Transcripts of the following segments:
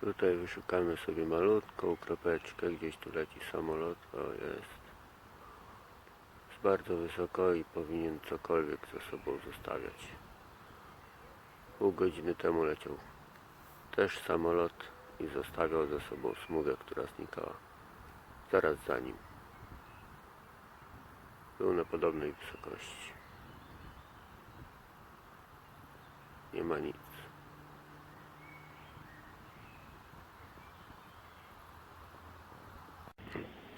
Tutaj wyszukamy sobie malutką kropeczkę, gdzieś tu leci samolot, o jest. Jest bardzo wysoko i powinien cokolwiek ze sobą zostawiać. Pół godziny temu leciał też samolot i zostawiał ze sobą smugę, która znikała zaraz za nim. Był na podobnej wysokości. Nie ma nic.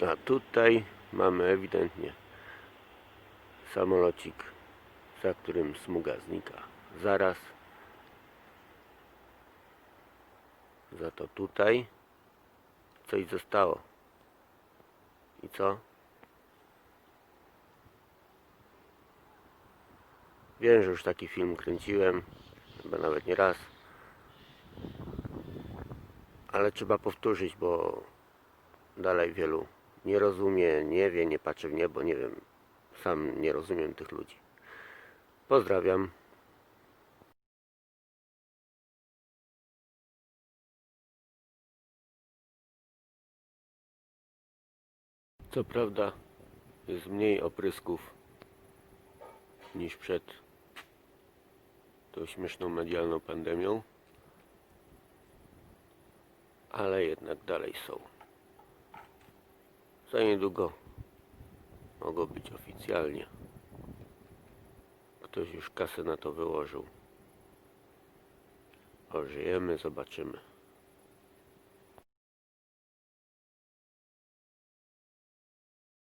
A tutaj mamy ewidentnie samolocik, za którym smuga znika. Zaraz. Za to tutaj coś zostało. I co? Wiem, że już taki film kręciłem, chyba nawet nie raz. Ale trzeba powtórzyć, bo dalej wielu nie rozumie, nie wie, nie patrzy w niebo, nie wiem. Sam nie rozumiem tych ludzi. Pozdrawiam. Co prawda jest mniej oprysków niż przed tą śmieszną medialną pandemią, ale jednak dalej są. Za niedługo mogą być oficjalnie. Ktoś już kasę na to wyłożył. Ożyjemy, zobaczymy.